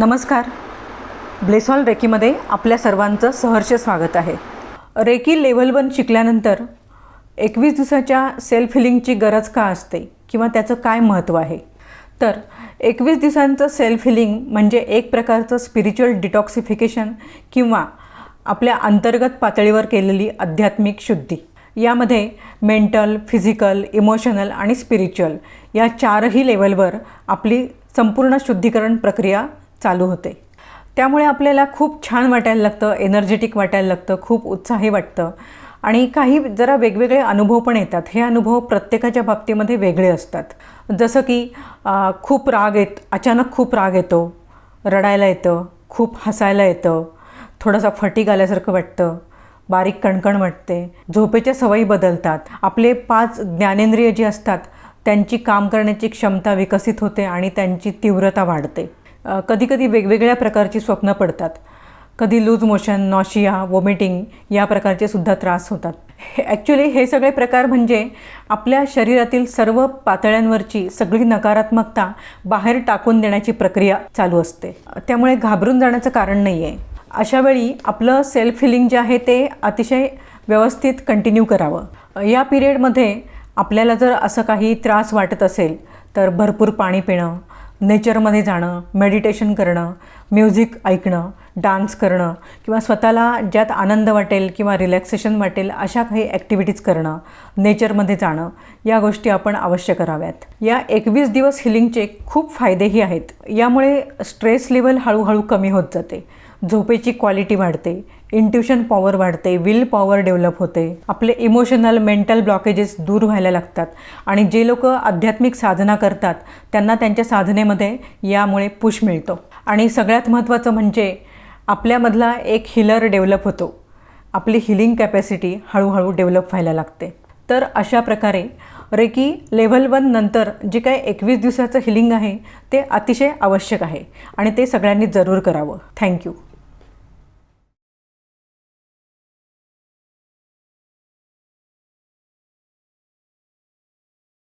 नमस्कार. ब्लेसॉल रेकीमध्ये आपल्या सर्वांचं सहर्ष स्वागत आहे. रेकी लेव्हल वन शिकल्यानंतर एकवीस दिवसाच्या सेल्फ हिलिंगची गरज का असते किंवा त्याचं काय महत्त्व आहे? तर एकवीस दिवसांचं सेल्फ हिलिंग म्हणजे एक प्रकारचं स्पिरिच्युअल डिटॉक्सिफिकेशन किंवा आपल्या अंतर्गत पातळीवर केलेली आध्यात्मिक शुद्धी. यामध्ये मेंटल फिजिकल इमोशनल आणि स्पिरिच्युअल या चारही लेवलवर आपली संपूर्ण शुद्धीकरण प्रक्रिया चालू होते. त्यामुळे आपल्याला खूप छान वाटायला लागतं एनर्जेटिक वाटायला लागतं खूप उत्साही वाटतं. आणि काही जरा वेगवेगळे अनुभव पण येतात. हे अनुभव प्रत्येकाच्या बाबतीमध्ये वेगळे असतात. जसं की खूप राग येत अचानक खूप राग येतो रडायला येतं खूप हसायला येतं थोडासा फटीक आल्यासारखं वाटतं बारीक कणकण वाटते झोपेच्या सवयी बदलतात. आपले पाच ज्ञानेंद्रिय जी असतात त्यांची काम करण्याची क्षमता विकसित होते आणि त्यांची तीव्रता वाढते. कधीकधी वेगवेगळ्या प्रकारची स्वप्न पडतात. कधी लूज मोशन नॉशिया वॉमिटिंग या प्रकारचे सुद्धा त्रास होतात. हे ॲक्च्युली हे सगळे प्रकार म्हणजे आपल्या शरीरातील सर्व पातळ्यांवरची सगळी नकारात्मकता बाहेर टाकून देण्याची प्रक्रिया चालू असते. त्यामुळे घाबरून जाण्याचं कारण नाही आहे अशा वेळी आपलं सेल्फ हिलिंग जे आहे ते अतिशय व्यवस्थित कंटिन्यू करावं. या पिरियडमध्ये आपल्याला जर असं काही त्रास वाटत असेल तर भरपूर पाणी पिणं नेचरमध्ये जाणं मेडिटेशन करणं म्युझिक ऐकणं डान्स करणं किंवा स्वतःला ज्यात आनंद वाटेल किंवा रिलॅक्सेशन वाटेल अशा काही ॲक्टिव्हिटीज करणं नेचरमध्ये जाणं या गोष्टी आपण अवश्य कराव्यात. या एकवीस दिवस हिलिंगचे खूप फायदेही आहेत. यामुळे स्ट्रेस लेवल हळूहळू कमी होत जाते. झोपेची क्वालिटी वाढते. इंट्युशन पॉवर वाढते विल पॉवर डेव्हलप होते. आपले इमोशनल मेंटल ब्लॉकेजेस दूर व्हायला लागतात. आणि जे लोक आध्यात्मिक साधना करतात त्यांना त्यांच्या साधनेमध्ये यामुळे पुश मिळतो. आणि सगळ्यात महत्त्वाचं म्हणजे आपल्यामधला एक हिलर डेव्हलप होतो. आपली हिलिंग कॅपॅसिटी हळूहळू डेव्हलप व्हायला लागते. तर अशा प्रकारे रेकी लेव्हल वन नंतर जे काय एकवीस दिवसाचं हिलिंग आहे ते अतिशय आवश्यक आहे. आणि ते सगळ्यांनी जरूर करावं. थँक्यू